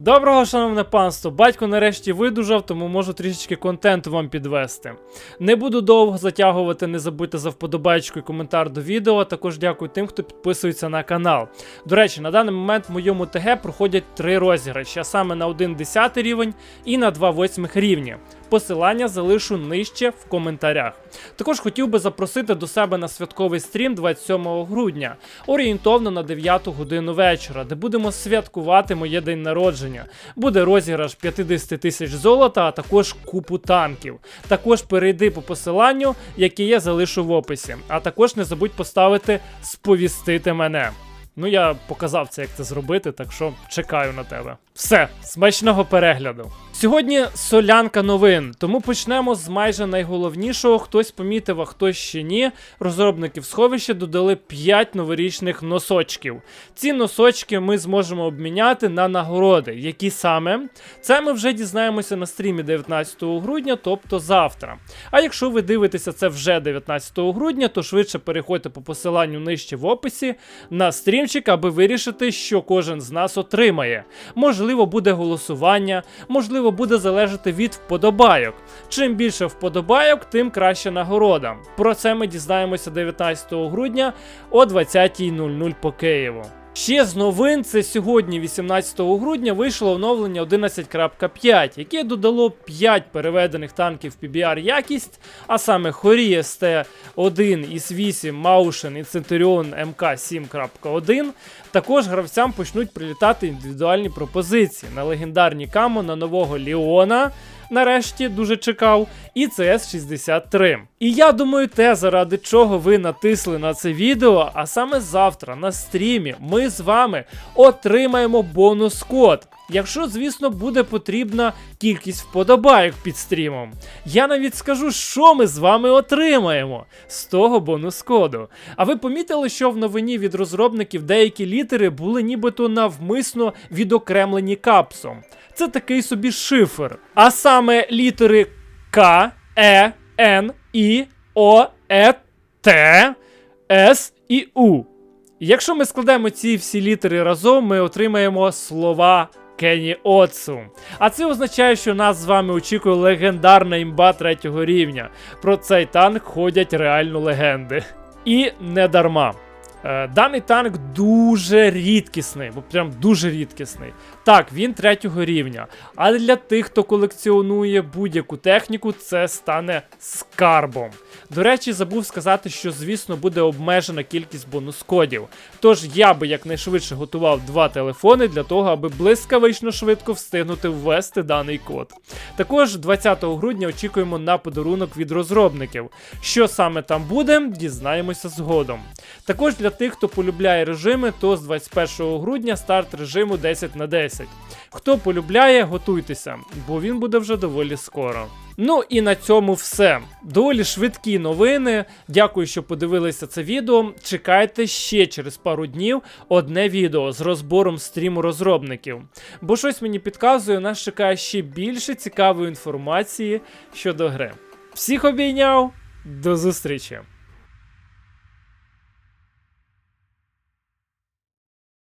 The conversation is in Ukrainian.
Доброго, шановне панство! Батько нарешті видужав, тому можу трішечки контенту вам підвести. Не буду довго затягувати, не забудьте за вподобайку і коментар до відео. Також дякую тим, хто підписується на канал. До речі, на даний момент в моєму ТГ проходять три розіграші, а саме на 1 10 рівень і на 2 8 рівні. Посилання залишу нижче в коментарях. Також хотів би запросити до себе на святковий стрім 27 грудня, орієнтовно на 9 годину вечора, де будемо святкувати моє день народження. Буде розіграш 50 тисяч золота, а також купу танків. Також перейди по посиланню, яке я залишу в описі. А також не забудь поставити сповістити мене. Ну, я показав це, як це зробити, так що чекаю на тебе. Все, смачного перегляду. Сьогодні солянка новин, тому почнемо з майже найголовнішого. Хтось помітив, а хтось ще ні. Розробники в сховище додали 5 новорічних носочків. Ці носочки ми зможемо обміняти на нагороди. Які саме? Це ми вже дізнаємося на стрімі 19 грудня, тобто завтра. А якщо ви дивитеся це вже 19 грудня, то швидше переходьте по посиланню нижче в описі на стрімчик, аби вирішити, що кожен з нас отримає. Можливо, буде голосування, можливо, буде залежати від вподобайок. Чим більше вподобайок, тим краще нагорода. Про це ми дізнаємося 19 грудня о 20.00 по Києву. Ще з новин, це сьогодні, 18 грудня, вийшло оновлення 11.5, яке додало 5 переведених танків PBR якість, а саме Хорі ST1 із 8 Маушен і Centurion MK 7.1. Також гравцям почнуть прилітати індивідуальні пропозиції на легендарні камо на нового Ліона. Нарешті дуже чекав, і cs 63 І я думаю, те, заради чого ви натисли на це відео, а саме завтра на стрімі ми з вами отримаємо бонус код. Якщо, звісно, буде потрібна кількість вподобайок під стрімом. Я навіть скажу, що ми з вами отримаємо з того бонус коду. А ви помітили, що в новині від розробників деякі літери були нібито навмисно відокремлені капсом. Це такий собі шифр. А саме літери К, Е, Н, І, О, Е, Т, С і У. Якщо ми складемо ці всі літери разом, ми отримаємо слова Кені Оцу. А це означає, що нас з вами очікує легендарна імба третього рівня. Про цей танк ходять реально легенди. І не дарма. Е, Даний танк дуже рідкісний, бо прям дуже рідкісний. Так, він третього рівня. Але для тих, хто колекціонує будь-яку техніку, це стане скарбом. До речі, забув сказати, що, звісно, буде обмежена кількість бонус-кодів. Тож я би якнайшвидше готував два телефони для того, аби блискавично швидко встигнути ввести даний код. Також 20 грудня очікуємо на подарунок від розробників. Що саме там буде, дізнаємося згодом. Також для тих, хто полюбляє режими, то з 21 грудня старт режиму 10 на 10. Хто полюбляє, готуйтеся, бо він буде вже доволі скоро. Ну і на цьому все. Доволі швидкі новини. Дякую, що подивилися це відео. Чекайте ще через пару днів одне відео з розбором стріму розробників. Бо щось мені підказує, нас чекає ще більше цікавої інформації щодо гри. Всіх обійняв, до зустрічі!